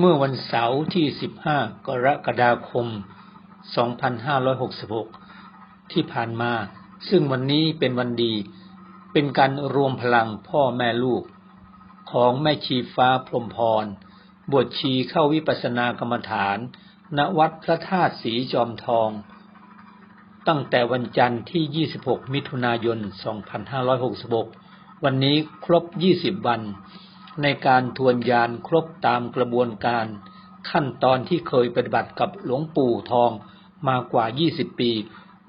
เมื่อวันเสาร์ที่ 15 กรกฎาคม 2566 ที่ผ่านมา ซึ่งวันนี้เป็นวันดี เป็นการรวมพลังพ่อแม่ลูก ของแม่ชีฟ้าพรหมพร บวชชีเข้าวิปัสสนากรรมฐาน ณ วัดพระธาตุสีจอมทอง ตั้งแต่วันจันทร์ที่ 26 มิถุนายน 2566 วันนี้ครบ 20 วัน ในการทวนยานครบตามกระบวนการ ขั้นตอนที่เคยปฏิบัติกับหลวงปู่ทองมากว่า 20 ปี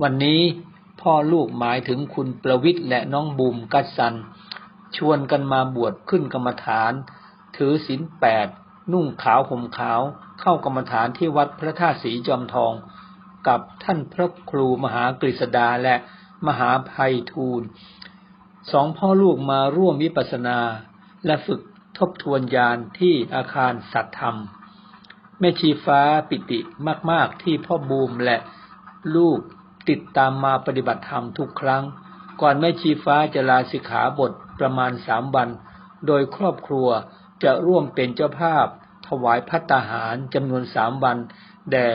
วันนี้พ่อลูกหมายถึงคุณประวิทย์และน้องบูมกัสซัน ชวนกันมาบวชขึ้นกรรมฐาน ถือศีลแปดนุ่งขาวห่มขาว เข้ากรรมฐานที่วัดพระธาตุสีจอมทอง กับท่านพระครูมหากฤษดาและมหาภัยทูลสองพ่อลูกมาร่วมวิปัสสนาและฝึก ทบทวนยานที่อาคารสัตธรรม แม่ชีฟ้าปิติมาก ๆ ที่พ่อบูมและลูกติดตามมาปฏิบัติธรรมทุกครั้ง ก่อนแม่ชีฟ้าจะลาสิกขาบทประมาณสามวัน โดยครอบครัวจะร่วมเป็นเจ้าภาพ ถวายพัตาหารจำนวนสามวันแด่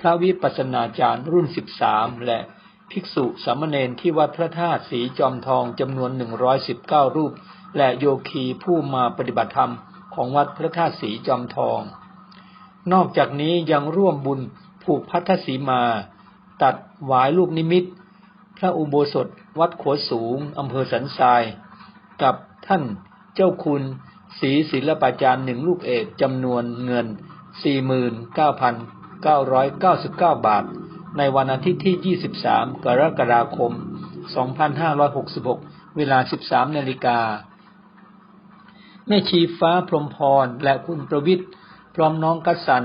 พระวิปัสสนาจารย์รุ่นสิบสามและภิกษุสามเณรที่วัดพระธาตุสีจอมทองจำนวนหนึ่งร้อยสิบเก้ารูป และโยคีผู้มาปฏิบัติธรรมของวัดพระธาตุสีจอมทอง นอกจากนี้ยังร่วมบุญผูกพัทธสีมา ตัดหวายลูกนิมิต พระอุโบสถวัดขวสูงอำเภอสันทราย กับท่านเจ้าคุณศรีศิลปาจารย์หนึ่งลูกเอกจำนวนเงิน 49,999 บาท ในวันอาทิตย์ที่ 23 กรกฎาคม 2566 เวลา 13 นาฬิกา แม่ชีฟ้าพรมพร และคุณประวิทย์พร้อมน้องกัสัน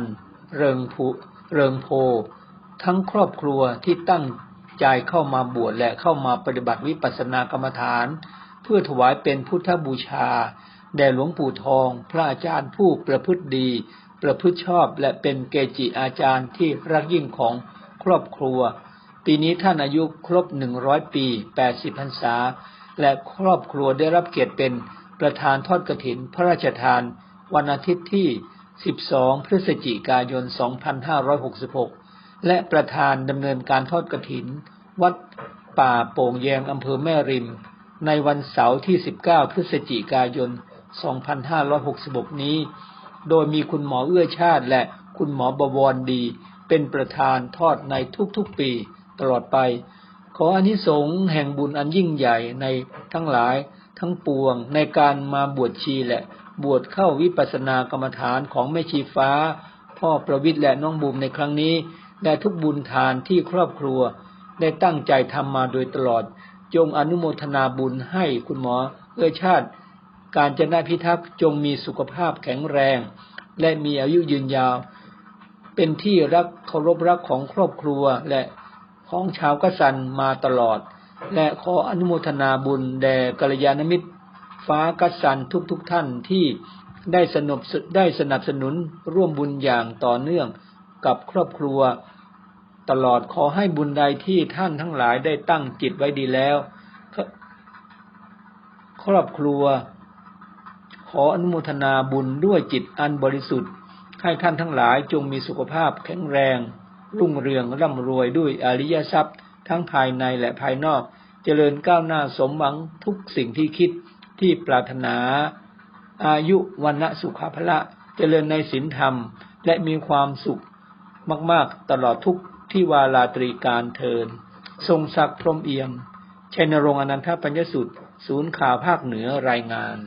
เริงผูเริงโพ ทั้งครอบครัวที่ตั้งใจเข้ามาบวชและเข้ามาปฏิบัติวิปัสสนากรรมฐาน เพื่อถวายเป็นพุทธบูชา แด่หลวงปู่ทอง พระอาจารย์ผู้ประพฤติดี ประพฤติชอบและเป็นเกจิอาจารย์ที่รักยิ่งของครอบครัว ปีนี้ท่านอายุครบหนึ่งร้อยปีแปดสิบพรรษา และครอบครัวได้รับเกียรติเป็น ประธานทอดกระถินพระราชทาน วันอาทิตย์ที่ 12 พฤศจิกายน 2566 และประธานดำเนินการทอดกระถิน วัดป่าโป่งแยงอำเภอแม่ริม ในวันเสาร์ที่ 19 พฤศจิกายน 2566 นี้ โดยมีคุณหมอเอื้อชาติและคุณหมอบวรดี เป็นประธานทอดในทุกๆปีตลอดไป ขออนิสงส์แห่งบุญอันยิ่งใหญ่ในทั้งหลาย ทั้งปวง ในการมาบวชชีและบวชเข้าวิปัสสนากรรมฐานของแม่ชีฟ้า พ่อประวิทย์และน้องบุมในครั้งนี้ และทุกบุญทานที่ครอบครัว ได้ตั้งใจทำมาโดยตลอด จงอนุโมทนาบุญให้คุณหมอเอื้อชาติ การจะนาพิทักษ์จงมีสุขภาพแข็งแรง และมีอายุยืนยาว เป็นที่รักเคารพรักของครอบครัวและของชาวกษันมาตลอด และขออนุโมทนาบุญแด่กัลยาณมิตร ฟ้ากัสสันทุกๆทท่านที่ได้สนับได้สนับสนุนร่วมบุญอย่างต่อเนื่องกับครอบครัว ตลอดขอให้บุญใดที่ท่านทั้งหลายได้ตั้งจิตไว้ดีแล้ว ครอบครัว ขออนุโมทนาบุญด้วยจิตอันบริสุทธิ์ ให้ท่านทั้งหลายจงมีสุขภาพแข็งแรง รุ่งเรืองร่ำรวยด้วยอริยทรัพย์ ทั้งภายในและภายนอก เจริญก้าวหน้าสมหวังทุกสิ่งที่คิดที่ปรารถนา อายุวันณะสุขภละ เจริญในศีลธรรม และมีความสุขมาก ๆ ตลอดทุกที่วาลาตรีการเทิน ทรงศักดิ์พรมเอี่ยมชัยนรงอนันทปัญญสุตศูนย์ข่าวภาคเหนือรายงาน